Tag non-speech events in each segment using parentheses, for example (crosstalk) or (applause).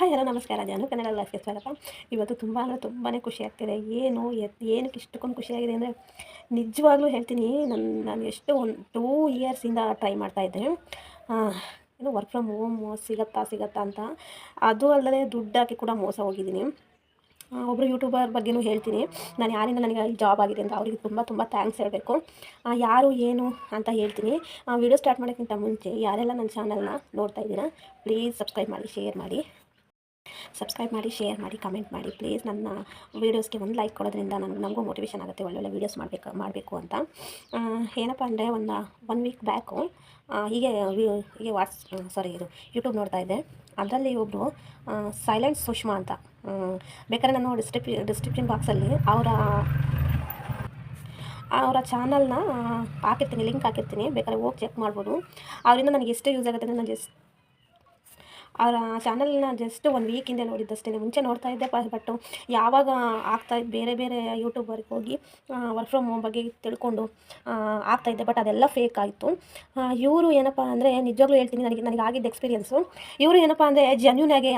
Hi, hello, ನಮಸ್ಕಾರ. ಜಾನು ಕನ್ನಡ ಲೈಫ್ಗೆ ಸ್ವಾಗತ. ಇವತ್ತು ತುಂಬ ಅಂದರೆ ತುಂಬಾ ಖುಷಿ ಆಗ್ತಿದೆ. ಏನು ಏನಕ್ಕೆ ಇಷ್ಟಕ್ಕೊಂದು ಖುಷಿಯಾಗಿದೆ ಅಂದರೆ ನಿಜವಾಗ್ಲೂ ಹೇಳ್ತೀನಿ ನನ್ನ ನಾನು ಎಷ್ಟು ಒಂದು ಟೂ ಇಯರ್ಸಿಂದ ಟ್ರೈ ಮಾಡ್ತಾಯಿದ್ದೆ ಏನು ವರ್ಕ್ ಫ್ರಮ್ ಹೋಮ್, ಸಿಗತ್ತಾ ಸಿಗತ್ತಾ ಅಂತ. ಅದು ಅಲ್ಲದೆ ದುಡ್ಡು ಕೂಡ ಮೋಸ ಹೋಗಿದ್ದೀನಿ. ಒಬ್ಬರು ಯೂಟ್ಯೂಬರ್ ಬಗ್ಗೆನೂ ಹೇಳ್ತೀನಿ. ನಾನು ಯಾರಿಂದ ನನಗೆ ಈ ಜಾಬ್ ಆಗಿದೆ ಅಂತ ಅವರಿಗೆ ತುಂಬ ತುಂಬ ಥ್ಯಾಂಕ್ಸ್ ಹೇಳಬೇಕು. ಯಾರು, ಏನು ಅಂತ ಹೇಳ್ತೀನಿ. ವಿಡಿಯೋ ಸ್ಟಾರ್ಟ್ ಮಾಡೋಕ್ಕಿಂತ ಮುಂಚೆ ಯಾರೆಲ್ಲ ನನ್ನ ಚಾನಲ್ನ ನೋಡ್ತಾ ಇದ್ದೀರಾ, ಪ್ಲೀಸ್ ಸಬ್ಸ್ಕ್ರೈಬ್ ಮಾಡಿ, ಶೇರ್ ಮಾಡಿ. ಸಬ್ಸ್ಕ್ರೈಬ್ ಮಾಡಿ ಶೇರ್ ಮಾಡಿ ಕಮೆಂಟ್ ಮಾಡಿ. ಪ್ಲೀಸ್ ನನ್ನ ವೀಡಿಯೋಸ್ಗೆ ಒಂದು ಲೈಕ್ ಕೊಡೋದ್ರಿಂದ ನನಗೆ ನಮಗೂ ಮೋಟಿವೇಶನ್ ಆಗುತ್ತೆ ಒಳ್ಳೊಳ್ಳೆ ವೀಡಿಯೋಸ್ ಮಾಡಬೇಕು ಮಾಡಬೇಕು ಅಂತ. ಏನಪ್ಪ ಅಂದರೆ ಒಂದು ಒನ್ ವೀಕ್ ಬ್ಯಾಕು ಹೀಗೆ ಹೀಗೆ ವಾಟ್ಸ್ ಸಾರಿ ಇದು ಯೂಟ್ಯೂಬ್ ನೋಡ್ತಾ ಇದ್ದೆ. ಅದರಲ್ಲಿ ಒಬ್ಬರು ಸೈಲೆಂಟ್ ಸುಷ್ಮಾ ಅಂತ. ಬೇಕಾದ್ರೆ ನಾನು ಡಿಸ್ಕ್ರಿಪ್ ಡಿಸ್ಕ್ರಿಪ್ಷನ್ ಬಾಕ್ಸಲ್ಲಿ ಅವರ ಅವರ ಚಾನಲ್ನ ಹಾಕಿರ್ತೀನಿ ಲಿಂಕ್ ಹಾಕಿರ್ತೀನಿ. ಬೇಕಾದ್ರೆ ಹೋಗಿ ಚೆಕ್ ಮಾಡ್ಬೋದು. ಅವರಿಂದ ನನಗೆ ಎಷ್ಟು ಯೂಸ್ ಆಗುತ್ತೆ ಅಂದರೆ ನಾನು ಜಸ್ಟ್ ಅವರ ಚಾನಲ್ನ ಜಸ್ಟ್ ಒಂದು ವೀಕ್ ಹಿಂದೆ ನೋಡಿದ್ದಷ್ಟೇ ಮುಂಚೆ ನೋಡ್ತಾ ಇದ್ದೆ ಬಟ್ ಯಾವಾಗ ಆಗ್ತಾ ಬೇರೆ ಬೇರೆ ಯೂಟ್ಯೂಬರ್ಗೆ ಹೋಗಿ ವರ್ಕ್ ಫ್ರಮ್ ಹೋಮ್ ಬಗ್ಗೆ ತಿಳ್ಕೊಂಡು ಆಗ್ತಾಯಿದ್ದೆ ಬಟ್ ಅದೆಲ್ಲ ಫೇಕ್ ಆಯಿತು. ಇವರು ಏನಪ್ಪ ಅಂದರೆ, ನಿಜವಾಗ್ಲೂ ಹೇಳ್ತೀನಿ, ನನಗೆ ನನಗೆ ಆಗಿದ್ದ ಎಕ್ಸ್ಪೀರಿಯೆನ್ಸು ಇವರು ಏನಪ್ಪ ಅಂದರೆ ಜೆನ್ಯೂನಾಗೆ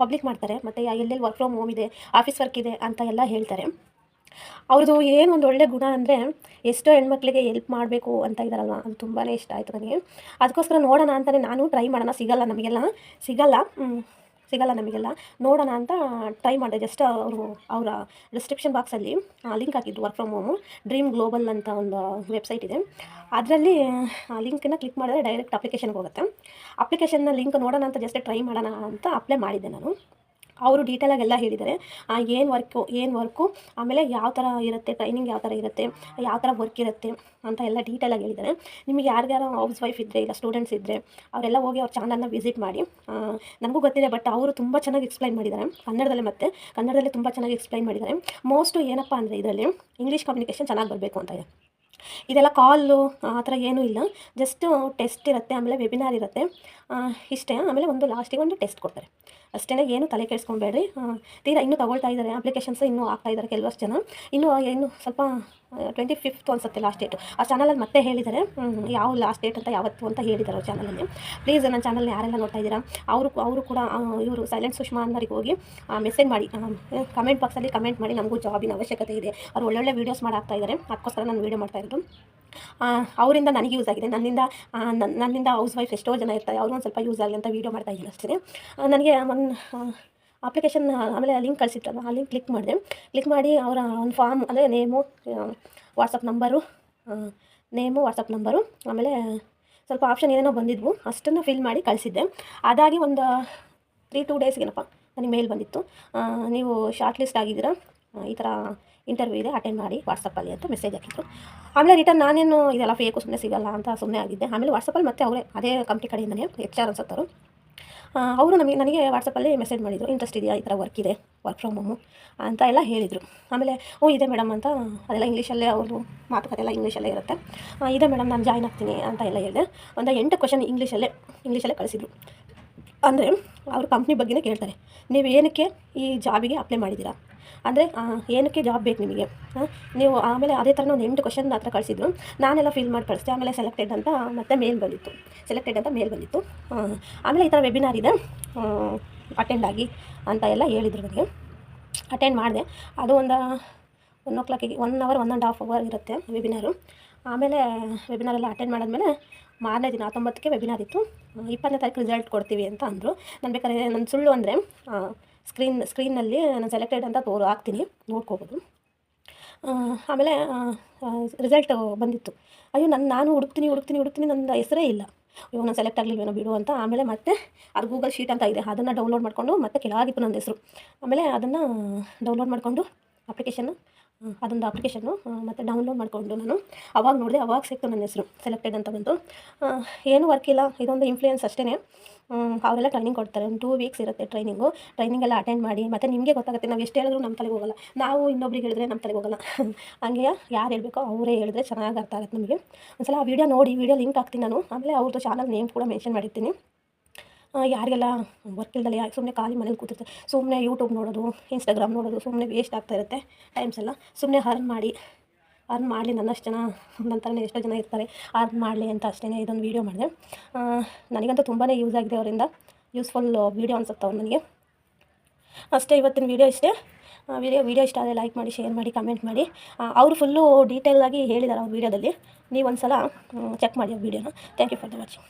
ಪಬ್ಲಿಕ್ ಮಾಡ್ತಾರೆ, ಮತ್ತು ಎಲ್ಲೆಲ್ಲಿ ವರ್ಕ್ ಫ್ರಮ್ ಹೋಮ್ ಇದೆ ಆಫೀಸ್ ವರ್ಕ್ ಇದೆ ಅಂತ ಎಲ್ಲ ಹೇಳ್ತಾರೆ. ಅವ್ರದ್ದು ಏನು ಒಂದು ಒಳ್ಳೆ ಗುಣ ಅಂದರೆ ಎಷ್ಟೋ ಹೆಣ್ಮಕ್ಳಿಗೆ ಎಲ್ಪ್ ಮಾಡಬೇಕು ಅಂತ ಇದ್ದಾರಲ್ವ ಅದು ತುಂಬಾ ಇಷ್ಟ ಆಯಿತು ನನಗೆ. ಅದಕ್ಕೋಸ್ಕರ ನೋಡೋಣ ಅಂತಲೇ ನಾನು ಟ್ರೈ ಮಾಡೋಣ. ಸಿಗಲ್ಲ ನಮಗೆಲ್ಲ. ಸಿಗಲ್ಲ. ಸಿಗಲ್ಲ ನಮಗೆಲ್ಲ. ನೋಡೋಣ ಅಂತ ಟ್ರೈ ಮಾಡಿದೆ. ಜಸ್ಟ್ ಅವರು, ಅವರ ಡಿಸ್ಕ್ರಿಪ್ಷನ್ ಬಾಕ್ಸಲ್ಲಿ ಲಿಂಕ್ ಹಾಕಿದ್ದು work from home dream global ಅಂತ ಒಂದು ವೆಬ್ಸೈಟ್ ಇದೆ. ಅದರಲ್ಲಿ, ಆ ಲಿಂಕನ್ನು ಕ್ಲಿಕ್ ಮಾಡಿದ್ರೆ ಡೈರೆಕ್ಟ್ ಅಪ್ಲಿಕೇಶನ್ಗೆ ಹೋಗುತ್ತೆ. ಅಪ್ಲಿಕೇಶನ್ನ ಲಿಂಕ್ ನೋಡೋಣ ಅಂತ ಜಸ್ಟ್ ಟ್ರೈ ಮಾಡೋಣ ಅಂತ ಅಪ್ಲೈ ಮಾಡಿದ್ದೆ ನಾನು. ಅವರು ಡೀಟೇಲಾಗಿ ಎಲ್ಲ ಹೇಳಿದ್ದಾರೆ ಏನು ವರ್ಕು ಏನು ವರ್ಕು ಆಮೇಲೆ ಯಾವ ಥರ ಇರುತ್ತೆ ಟ್ರೈನಿಂಗ್ ಯಾವ ಥರ ಇರುತ್ತೆ, ಯಾವ ಥರ ವರ್ಕ್ ಇರುತ್ತೆ ಅಂತ ಎಲ್ಲ ಡೀಟೇಲಾಗಿ ಹೇಳಿದ್ದಾರೆ ನಿಮಗೆ ಯಾರ್ಯಾರು ಹೌಸ್ ವೈಫ್ ಇದ್ದರೆ ಇಲ್ಲ ಸ್ಟೂಡೆಂಟ್ಸ್ ಇದ್ದರೆ ಅವರೆಲ್ಲ ಹೋಗಿ ಅವ್ರ ಚಾನಲ್ನ ವಿಸಿಟ್ ಮಾಡಿ ನಮಗೂ ಗೊತ್ತಿದೆ ಬಟ್ ಅವರು ತುಂಬ ಚೆನ್ನಾಗಿ ಎಕ್ಸ್ಪ್ಲೈನ್ ಮಾಡಿದ್ದಾರೆ ಕನ್ನಡದಲ್ಲಿ ಮತ್ತೆ, ಕನ್ನಡದಲ್ಲಿ ತುಂಬ ಚೆನ್ನಾಗಿ ಎಕ್ಸ್ಪ್ಲೈನ್ ಮಾಡಿದ್ದಾರೆ ಮೋಸ್ಟು ಏನಪ್ಪ ಅಂದರೆ ಇದರಲ್ಲಿ ಇಂಗ್ಲೀಷ್ ಕಮ್ಯುನಿಕೇಷನ್ ಚೆನ್ನಾಗಿ ಬರಬೇಕು ಅಂತ ಇದೆ. ಇದೆಲ್ಲ ಕಾಲು, ಆ ಥರ ಏನೂ ಇಲ್ಲ. ಜಸ್ಟ್ ಟೆಸ್ಟ್ ಇರುತ್ತೆ, ಆಮೇಲೆ ವೆಬಿನಾರ್ ಇರುತ್ತೆ. ಇಷ್ಟೇ, ಆಮೇಲೆ ಒಂದು ಲಾಸ್ಟಿಗೆ ಒಂದು ಟೆಸ್ಟ್ ಕೊಡ್ತಾರೆ. ಅಷ್ಟೇ ಏನು ತಲೆ ಕೆಡಿಸ್ಕೊಬೇಡ್ರಿ. ತೀರಾ ಇನ್ನೂ ತಗೊಳ್ತಾ ಇದ್ದಾರೆ, ಅಪ್ಲಿಕೇಶನ್ಸ್ ಇನ್ನೂ ಹಾಕ್ತಾ ಇದ್ದಾರೆ ಕೆಲವಷ್ಟು ಜನ. ಇನ್ನೂ ಇನ್ನು ಸ್ವಲ್ಪ ಟ್ವೆಂಟಿ ಫಿಫ್ತ್ ಅನ್ಸುತ್ತೆ ಲಾಸ್ಟ್ ಡೇಟು ಆ ಚಾನಲಲ್ಲಿ ಮತ್ತೆ ಹೇಳಿದ್ದಾರೆ ಯಾವ ಲಾಸ್ಟ್ ಡೇಟ್ ಅಂತ ಯಾವತ್ತು ಅಂತ ಹೇಳಿದ್ದಾರೆ ಅವ್ರ ಚಾನಲಲ್ಲಿ ಪ್ಲೀಸ್ ನನ್ನ ಚಾನಲ್ನ ಯಾರೆಲ್ಲ ನೋಡ್ತಾ ಇದ್ದೀರಾ, ಅವರು ಅವರು ಕೂಡ ಇವರು ಸೈಲೆಂಟ್ ಸುಷ್ಮಾ ಅನ್ನೋರಿಗೆ ಹೋಗಿ ಮೆಸೇಜ್ ಮಾಡಿ ಕಮೆಂಟ್ ಬಾಕ್ಸಲ್ಲಿ ಕಮೆಂಟ್ ಮಾಡಿ ನಮಗೂ ಜಾಬಿನ ಅವಶ್ಯಕತೆ ಇದೆ. ಅವ್ರು ಒಳ್ಳೊಳ್ಳೆ ವೀಡಿಯೋಸ್ ಮಾಡಾಕ್ತಾ ಇದ್ದಾರೆ ಅದಕ್ಕೋಸ್ಕರ ನಾನು ವೀಡಿಯೋ ಮಾಡ್ತಾ ಇರೋದು. ಅವರಿಂದ ನನಗೆ ಯೂಸ್ ಆಗಿದೆ. ನನ್ನಿಂದ ನನ್ನ ನನ್ನಿಂದ ಹೌಸ್ ವೈಫ್ ಎಷ್ಟೋ ಜನ ಇರ್ತಾರೆ ಅವ್ರಿಗೂ ಒಂದು ಸ್ವಲ್ಪ ಯೂಸ್ ಆಗಲಿ ಅಂತ ವೀಡಿಯೋ ಮಾಡ್ತಾ ಇದ್ದೀನಿ ಅಷ್ಟೇ. ನನಗೆ ಒಂದು ಅಪ್ಲಿಕೇಶನ್ ಆಮೇಲೆ ಲಿಂಕ್ ಕಳಿಸಿತ್ತಲ್ಲ ಆ ಲಿಂಕ್ ಕ್ಲಿಕ್ ಮಾಡಿದೆ. ಕ್ಲಿಕ್ ಮಾಡಿ ಅವರ ಒಂದು ಫಾರ್ಮ್ ಅಂದರೆ name WhatsApp number name WhatsApp number ಆಮೇಲೆ ಸ್ವಲ್ಪ ಆಪ್ಷನ್ ಏನೇನೋ ಬಂದಿದ್ವು. ಅಷ್ಟನ್ನು ಫಿಲ್ ಮಾಡಿ ಕಳಿಸಿದ್ದೆ. ಅದಾಗಿ ಒಂದು ತ್ರೀ ಟೂ ಡೇಸ್ಗೇನಪ್ಪ ನನಗೆ ಮೇಲ್ ಬಂದಿತ್ತು. ನೀವು ಶಾರ್ಟ್ ಲಿಸ್ಟ್ ಆಗಿದ್ದೀರಾ ಈ ಥರ ಇಂಟರ್ವ್ಯೂ ಇದೆ ಅಟೆಂಡ್ ಮಾಡಿ ವಾಟ್ಸಪ್ಪಲ್ಲಿ ಅಂತ ಮೆಸೇಜ್ ಹಾಕಿದ್ರು. ಆಮೇಲೆ ರಿಟರ್ನ್ ನಾನೇನು ಇದೆಲ್ಲ ಫೇಕು ಸುಮ್ಮನೆ ಸಿಗಲ್ಲ ಅಂತ ಸುಮ್ಮನೆ ಆಗಿದ್ದೆ. ಆಮೇಲೆ ವಾಟ್ಸಪ್ಪಲ್ಲಿ ಮತ್ತೆ ಅವರೇ, ಅದೇ ಕಂಪ್ನಿ ಕಡೆಯಿಂದನೇ ಎಚ್ ಆರ್ ಅವರು ನಮಗೆ, ನನಗೆ ವಾಟ್ಸಪ್ಪಲ್ಲಿ ಮೆಸೇಜ್ ಮಾಡಿದರು ಇಂಟ್ರೆಸ್ಟ್ ಇದೆಯಾ? ಈ ಥರ ವರ್ಕ್ ಇದೆ ವರ್ಕ್ ಫ್ರಮ್ ಹೋಮು ಅಂತ ಎಲ್ಲ ಹೇಳಿದರು. ಆಮೇಲೆ, ಓ, ಇದೆ ಮೇಡಮ್ ಅಂತ, ಅದೆಲ್ಲ ಇಂಗ್ಲೀಷಲ್ಲೇ ಅವರು ಮಾತುಕತೆ ಎಲ್ಲ ಇಂಗ್ಲೀಷಲ್ಲೇ ಇರುತ್ತೆ. ಇದೆ ಮೇಡಮ್ ನಾನು ಜಾಯ್ನ್ ಆಗ್ತೀನಿ ಅಂತ ಎಲ್ಲ ಹೇಳಿದೆ. ಒಂದು ಎಂಟು ಕ್ವಶನ್ ಇಂಗ್ಲೀಷಲ್ಲೇ ಇಂಗ್ಲೀಷಲ್ಲೇ ಕಳಿಸಿದ್ರು. ಅಂದರೆ ಅವ್ರ ಕಂಪ್ನಿ ಬಗ್ಗೆನೇ ಕೇಳ್ತಾರೆ. ನೀವು ಏನಕ್ಕೆ ಈ ಜಾಬಿಗೆ ಅಪ್ಲೈ ಮಾಡಿದ್ದೀರಾ? ಅಂದರೆ ಏನಕ್ಕೆ ಜಾಬ್ ಬೇಕು ನಿಮಗೆ? ನೀವು ಆಮೇಲೆ ಅದೇ ಥರ ಒಂದು ಎಂಟು ಕ್ವಶನ್ ಹತ್ರ ಕಳಿಸಿದ್ರು. ನಾನೆಲ್ಲ ಫಿಲ್ ಮಾಡಿ ಕಳಿಸ್ದೆ. ಆಮೇಲೆ ಸೆಲೆಕ್ಟೆಡ್ ಅಂತ ಮತ್ತೆ ಮೇಲ್ ಬಂದಿತ್ತು. ಸೆಲೆಕ್ಟೆಡ್ ಅಂತ ಮೇಲ್ ಬಂದಿತ್ತು. ಆಮೇಲೆ ಈ ಥರ ವೆಬಿನಾರ್ ಇದೆ. ಅಟೆಂಡ್ ಆಗಿ ಅಂತ ಎಲ್ಲ ಹೇಳಿದ್ರು ನನಗೆ. ಅಟೆಂಡ್ ಮಾಡಿದೆ. ಅದು ಒಂದು ಒನ್ ಓ ಕ್ಲಾಕಿಗೆ one hour one and half hour ಇರುತ್ತೆ ವೆಬಿನಾರು ಆಮೇಲೆ ವೆಬಿನಾರ್ ಎಲ್ಲ ಅಟೆಂಡ್ ಮಾಡಿದ್ಮೇಲೆ ಮಾರನೇ ದಿನ ಹತ್ತೊಂಬತ್ತಕ್ಕೆ ವೆಬಿನಾರ್ ಇತ್ತು. ಇಪ್ಪತ್ತನೇ ತಾರೀಕು ರಿಸಲ್ಟ್ ಕೊಡ್ತೀವಿ ಅಂತ ಅಂದರು. ನಾನು ಬೇಕಾದ್ರೆ ನನ್ನ ಸುಳ್ಳು ಅಂದರೆ ಸ್ಕ್ರೀನ್ ಸ್ಕ್ರೀನಲ್ಲಿ ನಾನು ಸೆಲೆಕ್ಟೆಡ್ ಅಂತ ತೋರು, ಹಾಕ್ತೀನಿ. ನೋಡ್ಕೋಬೋದು. ಆಮೇಲೆ ರಿಸಲ್ಟ್ ಬಂದಿತ್ತು. ಅಯ್ಯೋ, ನಾನು ನಾನು ಹುಡುಕ್ತೀನಿ ಹುಡುಕ್ತೀನಿ ಹುಡುಕ್ತೀನಿ ನನ್ನ ಹೆಸರೇ ಇಲ್ಲ. ಇವಾಗ ನಾನು ಸೆಲೆಕ್ಟ್ ಆಗಲಿಲ್ವೇನೋ ಬಿಡು ಅಂತ. ಆಮೇಲೆ ಮತ್ತೆ ಅದು ಗೂಗಲ್ ಶೀಟ್ ಅಂತ ಇದೆ. ಅದನ್ನು ಡೌನ್ಲೋಡ್ ಮಾಡಿಕೊಂಡು ಮತ್ತೆ ಕೆಳಗಿತ್ತು ನನ್ನ ಹೆಸರು. ಆಮೇಲೆ ಅದನ್ನು ಡೌನ್ಲೋಡ್ ಮಾಡಿಕೊಂಡು ಅಪ್ಲಿಕೇಶನ್ನು ಅದೊಂದು ಅಪ್ಲಿಕೇಶನ್ನು ಮತ್ತು ಡೌನ್ಲೋಡ್ ಮಾಡಿಕೊಂಡು ನಾನು ಅವಾಗ ನೋಡಿದೆ, ಅವಾಗ ಸಿಕ್ತು ನನ್ನ ಹೆಸರು ಸೆಲೆಕ್ಟೆಡ್ ಅಂತ ಬಂತು. ಏನು ವರ್ಕ್ ಇಲ್ಲ, ಇದೊಂದು ಇನ್ಫ್ಲೂಯೆನ್ಸ್ ಅಷ್ಟೇ ಅವರೆಲ್ಲ ಟ್ರೈನಿಂಗ್ ಕೊಡ್ತಾರೆ, ಒಂದು ಟೂ ವೀಕ್ಸ್ ಇರುತ್ತೆ ಟ್ರೈನಿಂಗು ಟ್ರೈನಿಂಗ್ ಎಲ್ಲ ಅಟೆಂಡ್ ಮಾಡಿ, ಮತ್ತು ನಿಮಗೆ ಗೊತ್ತಾಗುತ್ತೆ, ನಾವು ಎಷ್ಟು ಹೇಳಿದ್ರು ನಮ್ಮ ತಲೆಗೆ ಹೋಗಲ್ಲ. ನಾವು ಇನ್ನೊಬ್ರಿಗೆ ಹೇಳಿದ್ರೆ ನಮ್ಮ ತಲೆಗೆ ಹೋಗಲ್ಲ. (laughs) ಹಂಗೆ ಯಾರು ಹೇಳಬೇಕೋ ಅವರೇ ಹೇಳಿದ್ರೆ ಚೆನ್ನಾಗಿ ಅರ್ಥ ಆಗುತ್ತೆ ನಮಗೆ. ಒಂದ್ಸಲ ಆ ವಿಡಿಯೋ ನೋಡಿ ವಿಡಿಯೋ ಲಿಂಕ್ ಹಾಕ್ತೀನಿ ನಾನು. ಆಮೇಲೆ ಅವ್ರದ್ದು ಚಾನಲ್ ನೇಮ್ ಕೂಡ ಮೆನ್ಷನ್ ಮಾಡಿರ್ತೀನಿ. ಯಾರಿಗೆಲ್ಲ ವರ್ಕ್ ಇಲ್ದಲೆ ಸುಮ್ಮನೆ ಖಾಲಿ ಮನೇಲಿ ಕೂತಿರ್ತಾರೆ. ಸುಮ್ಮನೆ ಯೂಟ್ಯೂಬ್ ನೋಡೋದು ಇನ್ಸ್ಟಾಗ್ರಾಮ್ ನೋಡೋದು ಸುಮ್ಮನೆ ವೇಸ್ಟ್ ಆಗ್ತಾ ಇರುತ್ತೆ ಟೈಮ್ಸ್ ಎಲ್ಲ. ಸುಮ್ಮನೆ ಹರ್ನ್ ಮಾಡಿ ಅರ್ನ್ ಮಾಡಲಿ ನನ್ನಷ್ಟು ಜನ ನನ್ನ ಎಷ್ಟೋ ಜನ ಇರ್ತಾರೆ. ಅರ್ನ್ ಮಾಡಲಿ ಅಂತ ಅಷ್ಟೇ ಇದೊಂದು ವೀಡಿಯೋ ಮಾಡಿದೆ. ನನಗಂತೂ ತುಂಬಾ ಯೂಸ್ ಆಗಿದೆ ಅವರಿಂದ. ಯೂಸ್ಫುಲ್ ವೀಡಿಯೋ ಅನ್ಸುತ್ತೆ ಅವ್ರು ನನಗೆ. ಅಷ್ಟೇ, ಇವತ್ತಿನ ವೀಡಿಯೋ ಇಷ್ಟೇ. ವಿಡಿಯೋ ವೀಡಿಯೋ ಇಷ್ಟ ಆದರೆ ಲೈಕ್ ಮಾಡಿ ಶೇರ್ ಮಾಡಿ ಕಮೆಂಟ್ ಮಾಡಿ. ಅವರು ಫುಲ್ಲು ಆಗಿ ಹೇಳಿದ್ದಾರೆ ಅವ್ರ ವೀಡಿಯೋದಲ್ಲಿ ನೀವು ಒಂದು ಸಲ ಚೆಕ್ ಮಾಡಿ ಆ ವೀಡಿಯೋನ thank you for the watching